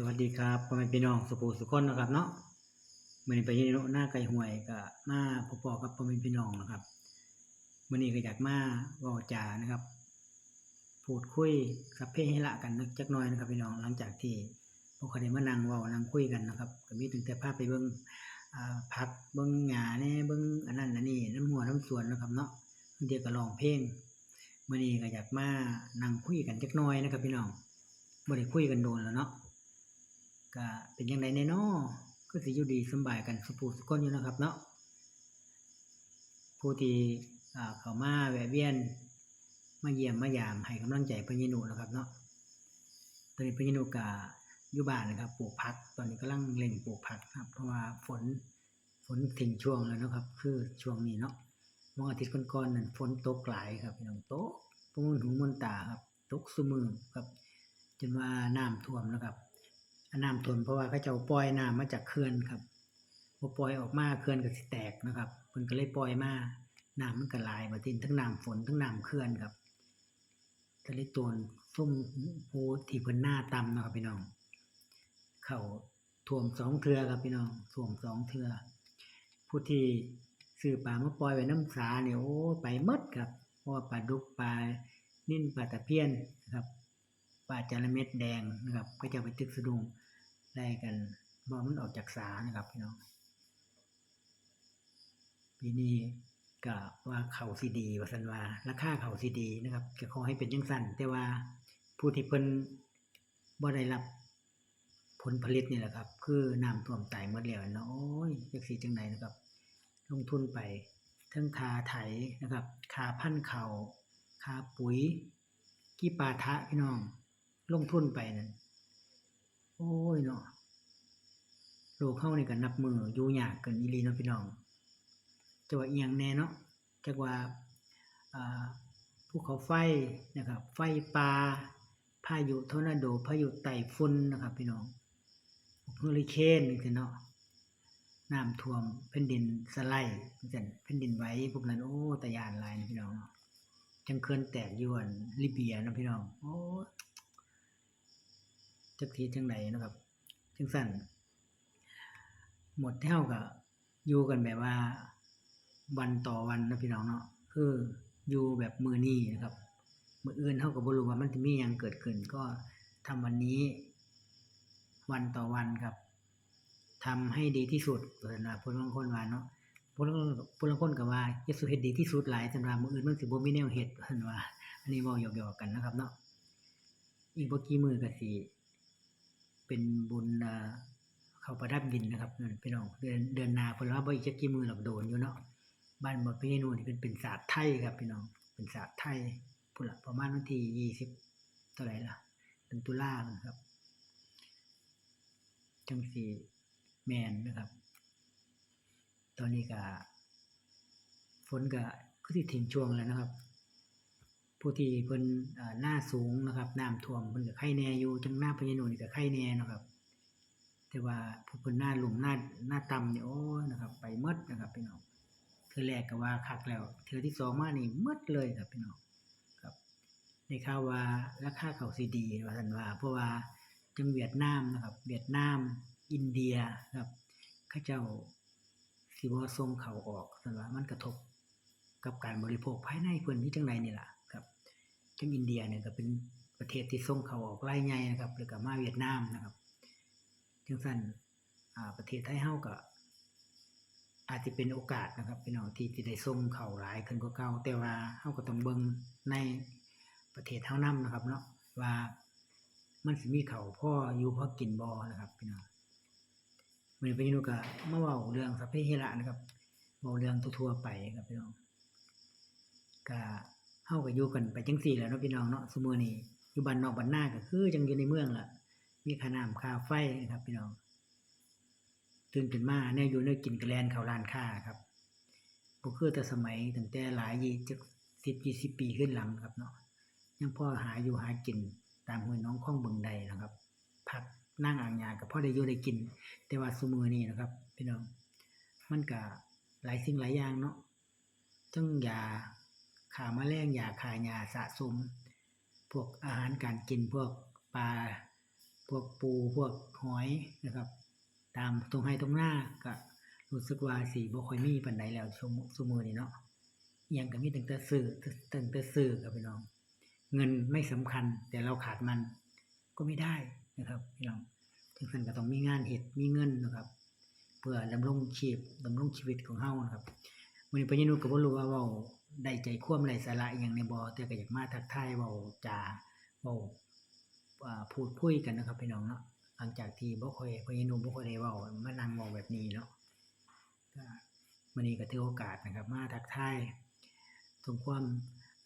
สวัสดีครับพ่อแม่พี่น้องสุภูสุคนนะครับเนาะมื้อนี้ไปที่หน้าไก่ห่วยก็มาพบๆกับพ่อแม่พี่น้องนะครับมื้อนี้ก็อยากมาว้าจานะครับ พูดคุยกับเพ่ให้ละกันนึกจักน่อยนะครับพี่น้องหลังจากที่บ่ค่อยได้มานั่งว้านั่งคุยกันนะครับก็มีตั้งแต่พาไปเบิ่งอ่าผักเบิ่งหญ้าแน่เบิ่งอันนั้นอันนี้น้ำหัวน้ำสวนนะครับเนาะบางทีก็ร้องเพลงมื้อนี้ก็อยากมานั่งคุยกันจักน่อยนะครับพี่น้องบ่ได้คุยกันโดนแล้วเนาะ ก็เป็นยังไงในนอก็สิอยู่ดีสบายกันสุภูสุคนอยู่นะครับเนาะผู้ที่อ่าเข้ามาแวะเวียน มาเยี่ยมมายามให้กำลังใจพญานุนะครับเนาะตอนนี้พญานุก็อยู่บ้านนะครับปลูกผัก ตอนนี้กำลังเร่งปลูกผักครับ เพราะว่าฝนฝนถึงช่วงแล้วนะครับ คือช่วงนี้เนาะเมื่ออาทิตย์ก่อนๆนั่นฝนตกหลายครับพี่น้องตกพวกมันหูมันตาครับตกซุมือครับจนว่าน้ำท่วมนะครับ น้ำท่วมเพราะว่าเขาจ้าปล่อยน้ำมาจากเขื่อนครับพอปล่อยออกมาเขื่อนก็สิแตกนะครับเพิ่นก็เลยปล่อยมาน้ำมันก็หลายมาทิ้นทั้งน้ำฝนทั้งน้ำเขื่อนครับก็เลยตวนซุ่มผู้ที่เพิ่นหน้าต่ำนะครับพี่น้อง เข้าท่วมสองเทือครับพี่น้องท่วมสองเทือผู้ที่ซื้อปลามาปล่อยไว้น้ำสาเนี่ยโอ้ไปมดครับเพราะว่าปลาดุกปลานิ่นปลาตะเพียนครับ ปลาจาระเม็ดแดงนะครับ ก็จะไปตึกสะดุงได้กันบอมันออกจากสานะครับพี่น้องปีนี้ก็ว่าเข่าซีดีว่าสันวาราคาเข่าซีดีนะครับก็ขอให้เป็นยังสั้นแต่ว่าผู้ที่เพิ่นบ่ได้รับผลผลิตนี่แหละครับ คือน้ำท่วมตายหมดแล้วเนาะโอ้ยจักสีจังไหนนะครับ ลงทุนไปทั้งคาไถนะครับคาพันธุ์เขาคาปุ๋ย กี่ปาทะพี่น้อง ลงทุนไปนั่นโอ้ยเนาะโลกเฮานี่ก็นับมืออยู่ยากเกินอีลีเนาะพี่น้องจะว่าเอียงแน่เนาะจักว่าภูเขาไฟนะครับ ไฟป่าพายุทอร์นาโดพายุไต้ฝุ่นนะครับ พี่น้องเฮอริเคนนี่สิเนาะน้ำท่วมแผ่นดินสไลด์จังแผ่นดินไหวพวกนั้นโอ้ตะยานลายนะพี่น้องจังเคินแตกยวนลิเบียนะพี่น้องโอ้ จักทีจังไหนนะครับจังสั่นหมดเท่ากับอยู่กันแบบว่า วันต่อวันนะพี่น้องเนาะคืออยู่แบบมือนี้นะครับมืออื่นเท่ากับบรูว่ามันจะมีหยังเกิดขึ้น ก็ทำวันนี้ วันต่อวันครับทำให้ดีที่สุดเปิดนะพูดบางคนว่าเนาะผู้ลางคนผู้ลางคนก็ว่าเฮ็ดสุเฮ็ดดีที่สุดหลายสำหรับมืออื่นมันสิบ่มีแนวเฮ็ดเพิ่นว่า อันนี้เว้าหยอกๆกันนะครับ เนาะอีกบ่กี่มือก็สิ เป็นบุญเข้าประดับดินนะครับนั่นพี่น้องเดือนเดือนนาเพิ่นว่าบ่อีกจักกี่มื้อหรอกโดนอยู่เนาะบ้านบ่พี่นู่นนี่เป็นเป็นศาสตร์ไทยครับพี่น้องเป็นศาสตร์ไทยพุ่นละประมาณวันที่20เท่าไหร่ล่ะเดือนตุลาครับจังสิแมนนะครับ ตอนนี้ก็ฝนก็คือสิถึงช่วงแล้วนะครับ ผู้ที่เพิ่นหน้าสูงนะครับน้ำท่วมเพิ่นก็ไข้แน่อยู่จังหน้าพญานุนี่ก็ไข้แน่นะครับ แต่ว่าผู้เพิ่นหน้าหลุมหน้าหน้าต่ำเนี่ยโอ้ยนะครับ ไปมดนะครับพี่น้องเทื่อแรกก็ว่าคักแล้วเทื่อที่สองมานี่มดเลยครับพี่น้องครับได้ข่าวว่าราคาเขาวสิดีว่าซั่นว่า เพราะว่าจังเวียดนามนะครับ เวียดนาม อินเดียครับเขาเจ้าสิบ่ส่งเขาออกซั่นว่ามันกระทบกับการบริโภคภายในเพิ่นที่จังไดนี่แหละ ครับจังอินเดียเนี่ยก็เป็นประเทศที่ส่งเขาออกรายใหญ่นะครับแล้วก็มาเวียดนามนะครับจังซั่นประเทศไทยเฮาก็อาจสิเป็นโอกาสนะครับพี่น้องที่สิได้ส่งเขาหลายขึ้นกว่าเก่าแต่ว่าเฮาก็ต้องเบิ่งในประเทศเฮานํนะครับ เนาะว่ามันสิมีเขาวพออยู่พอกินบ่นะครับพี่น้องวันนี้พี่นุก็มาเว้าเรื่องสัพเพเหระนะครับเว้าเรื่องทั่วๆไปครับพี่น้อง เฮาก็อยู่กันไปจังซี่แหล้วเนาะพี่น้องเนาะซุมื้อนี้อยู่บ้านนอกบ้านนาก็คือจังอยู่ในเมืองล่ะ มีค่าน้ำค่าไฟนะครับ พี่น้องตื่นขึ้นมาแนวอยู่แนวกินก็แลนข้าร้านค้าครับบ่คือแต่สมัยตั้งแต่หลายยี่จัก10 20ปีขึ้นหลังครับเนาะยังพ่อหาอยู่หากินตามห้วยน้องคลองบึงใดนะครับพักนั่งอ่างยาก็พอได้อยู่ได้กิน แต่ว่าซุมือนี้นะครับ พี่น้องมันก็หลายสิ่งหลายอย่างเนาะทั้งยา ขาแมลงยาขายาสะสม พวกอาหารการกินพวกปลาพวกปูพวกหอยนะครับ ตามตรงให้ตรงหน้าก็รู้สึกว่าสีบ่ค่อยมีปานใดแล้วช่วงซุมื้อนี้เนาะยังก็มีตั้งแต่ซื้อตั้งแต่ซื้อครับพี่น้อง เงินไม่สำคัญแต่เราขาดมันก็ไม่ได้นะครับพี่น้องถึงขั้นก็ต้องมีงานเฮ็ดมีเงินนะครับ เพื่อดำรงชีพดำรงชีวิตของเฮานะครับ มื้อนี้ปญานุก็บ่รู้ว่าเว้าได้ใจความไรสาระอิหยังในบ่แต่ก็อยากมาทักทายเว้าจาเว้าพูดคุยกันนะครับพี่น้องเนาะหลังจากที่บ่ค่อยปญานุบ่ค่อยได้เว้ามานั่งเว้าแบบนี้เนาะก็มื้อนี้ก็ถือโอกาสนะครับ มาทักทายทำความ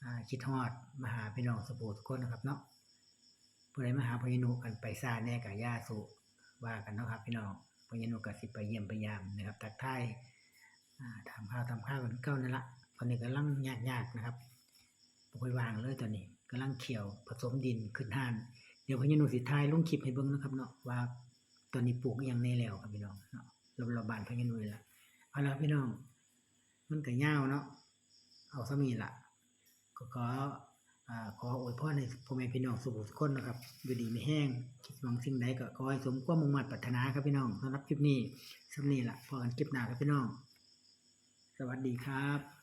อ่าคิดฮอดมาหาพี่น้องสุภูทุกคนนะครับเนาะผู้ใดมาหาพญานุกันไปซ่าแน่ก็อย่าสุว่ากันเนาะครับพี่น้องพญานุก็สิไปเยี่ยมไปยามนะครับ ทักทาย อ่าถามข้าวทำข้าวกันเก้านั่นละตอนนี้กำลังยากๆนะครับบ่ค่อยวางเลยตอนนี้กำลังเขียวผสมดินขึ้นห่าน เดี๋ยวพญานุสิทายลงคลิปให้เบิ่งนะครับเนาะว่าตอนนี้ปลูกอิหยังแน่แล้วครับพี่น้องเนาะรอบๆบ้านพญานุนี่ล่ะเอาละพี่น้อง มันก็ยาวเนาะเอาซะมีละก็ขออ่าขออวยพรให้พ่อแม่พี่น้องสุขทุกคนนะครับอยู่ดีไม่แห้งคิดหวังสิ่งใดก็ขอให้สมความมุ่งมั่นปรารถนาครับพี่น้องสำหรับคลิปนี้สำนีละพอกันคลิปหน้าครับพี่น้อง วัสดีครับ